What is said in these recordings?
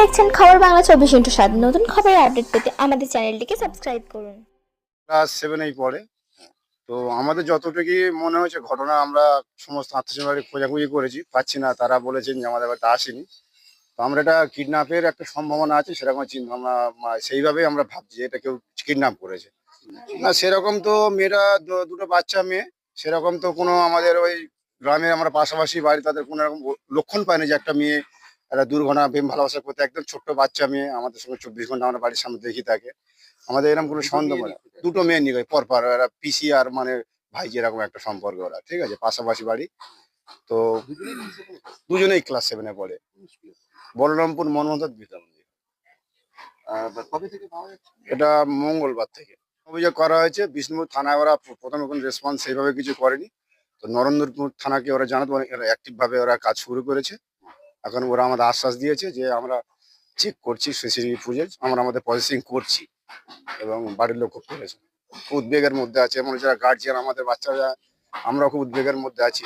দেখছেন খবর বাংলা চব্বিশ ইন্টু সাত। নতুন খবরের আপডেট পেতে আমাদের চ্যানেলটিকে সাবস্ক্রাইব করুন। ক্লাস সেভেনেই পড়ে। তো আমাদের যতটুকু মনে হয়েছে ঘটনা আমরা সমস্ত আত্মীয় খোঁজাখুঁজি করেছি, পাচ্ছি না, তারা বলেছেন যে আমাদের বাড়িতে আসেনি। তো আমরা এটা কিডন্যাপের একটা সম্ভাবনা আছে, সেরকম চিন্তা আমরা সেইভাবেই আমরা ভাবছি যে এটা কেউ কিডন্যাপ করেছে। না, সেরকম তো মেয়েরা দুটো বাচ্চা মেয়ে, সেরকম তো কোনো আমাদের ওই গ্রামে আমরা পাশাপাশি বাড়ি তাদের কোনো রকম লক্ষণ পাইনি যে একটা মেয়ে একটা দুর্ঘটনা প্রেম ভালোবাসা করতে একদম ছোট্ট বাচ্চা মেয়ে আমাদের সঙ্গে চব্বিশ ঘণ্টা আমরা বাড়ির সামনে দেখি থাকে আমাদের এরকম কোনো সন্দেহ মানে দুটো মেয়ে নিয়ে পরপর পর এরা পিসি আর মানে ভাই এরকম একটা সম্পর্ক ওরা ঠিক আছে? পাশাপাশি বাড়ি। তো দুজনেই ক্লাস সেভেনে পড়ে। বলরামপুর পাওয়া যাচ্ছে? এটা মঙ্গলবার থেকে। অভিযোগ করা হয়েছে বিষ্ণুপুর থানায় ওরা প্রথমে কোনো রেসপন্স সেইভাবে কিছু করেনি। তো নরেন্দ্রপুর থানাকে ওরা জানাতো অ্যাক্টিভ ভাবে ওরা কাজ শুরু করেছে। এখন ওরা আমাদের আশ্বাস দিয়েছে যে আমরা চেক করছি সিসিটিভি ফুটেজ আমরা আমাদের প্রসেসিং করছি এবং বাড়ির লোক খুব করেছে। খুব উদ্বেগের মধ্যে আছে এমন যারা গার্জিয়ান আমাদের বাচ্চারা আমরা খুব উদ্বেগের মধ্যে আছি।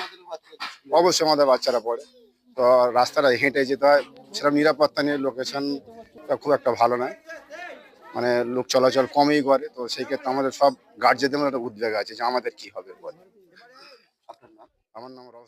অবশ্যই আমাদের বাচ্চারা পড়ে। তো রাস্তাটা হেঁটে যেতে হয় সেরকম নিরাপত্তা নিয়ে লোকেশন খুব একটা ভালো নয়। মানে লোক চলাচল কমই করে তো সেই ক্ষেত্রে আমাদের সব গার্জিয়ানদের মধ্যে একটা উদ্বেগ আছে যে আমাদের কি হবে বলে। আমার নাম আলী।